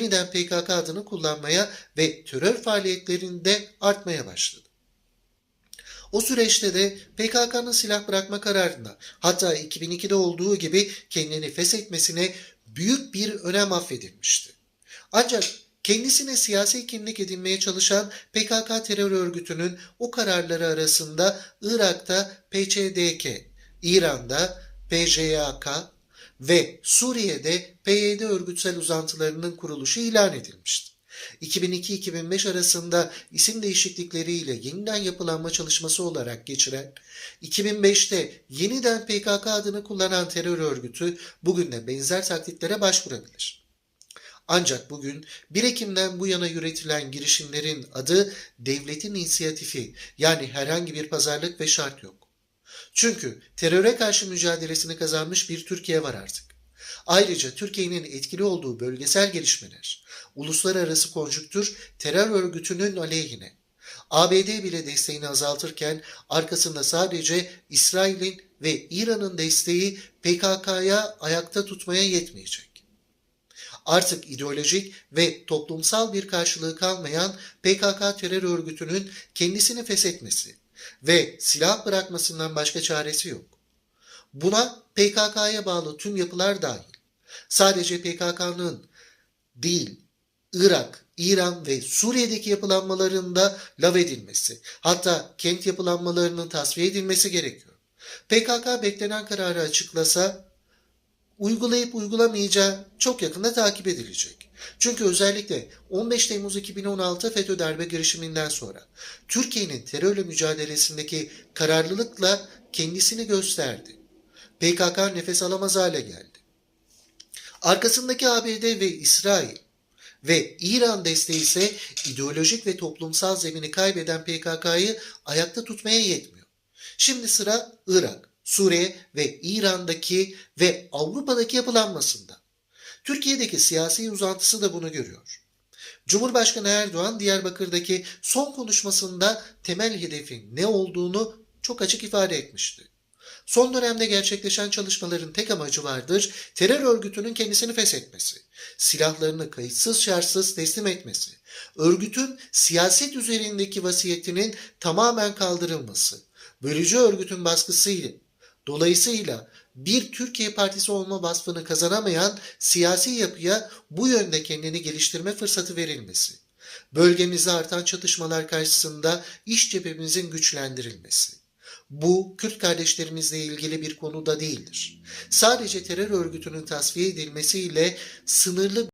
yeniden PKK adını kullanmaya ve terör faaliyetlerinde artmaya başladı. O süreçte de PKK'nın silah bırakma kararına hatta 2002'de olduğu gibi kendini feshetmesine büyük bir önem affedilmişti. Ancak kendisine siyasi kimlik edinmeye çalışan PKK terör örgütünün o kararları arasında Irak'ta PÇDK, İran'da PJAK ve Suriye'de PYD örgütsel uzantılarının kuruluşu ilan edilmişti. 2002-2005 arasında isim değişiklikleriyle yeniden yapılanma çalışması olarak geçiren, 2005'te yeniden PKK adını kullanan terör örgütü bugün de benzer taktiklere başvurabilir. Ancak bugün 1 Ekim'den bu yana yürütülen girişimlerin adı devletin inisiyatifi yani herhangi bir pazarlık ve şart yok. Çünkü teröre karşı mücadelesini kazanmış bir Türkiye var artık. Ayrıca Türkiye'nin etkili olduğu bölgesel gelişmeler, uluslararası konjüktür terör örgütünün aleyhine. ABD bile desteğini azaltırken arkasında sadece İsrail'in ve İran'ın desteği PKK'ya ayakta tutmaya yetmeyecek. Artık ideolojik ve toplumsal bir karşılığı kalmayan PKK terör örgütünün kendisini feshetmesi ve silah bırakmasından başka çaresi yok. Buna PKK'ya bağlı tüm yapılar dahil. Sadece PKK'nın değil, Irak, İran ve Suriye'deki yapılanmalarında lav edilmesi, hatta kent yapılanmalarının tasfiye edilmesi gerekiyor. PKK beklenen kararı açıklasa uygulayıp uygulamayacağı çok yakında takip edilecek. Çünkü özellikle 15 Temmuz 2016 FETÖ darbe girişiminden sonra Türkiye'nin terörle mücadelesindeki kararlılıkla kendisini gösterdi. PKK nefes alamaz hale geldi. Arkasındaki ABD ve İsrail ve İran desteği ise ideolojik ve toplumsal zemini kaybeden PKK'yı ayakta tutmaya yetmiyor. Şimdi sıra Irak, Suriye ve İran'daki ve Avrupa'daki yapılanmasında. Türkiye'deki siyasi uzantısı da bunu görüyor. Cumhurbaşkanı Erdoğan Diyarbakır'daki son konuşmasında temel hedefin ne olduğunu çok açık ifade etmişti. Son dönemde gerçekleşen çalışmaların tek amacı vardır, terör örgütünün kendisini feshetmesi, silahlarını kayıtsız şartsız teslim etmesi, örgütün siyaset üzerindeki vasiyetinin tamamen kaldırılması, bölücü örgütün baskısıyla, dolayısıyla bir Türkiye Partisi olma vasfını kazanamayan siyasi yapıya bu yönde kendini geliştirme fırsatı verilmesi, bölgemizde artan çatışmalar karşısında iş cephemizin güçlendirilmesi, bu Kürt kardeşlerimizle ilgili bir konu da değildir. Sadece terör örgütünün tasfiye edilmesiyle sınırlı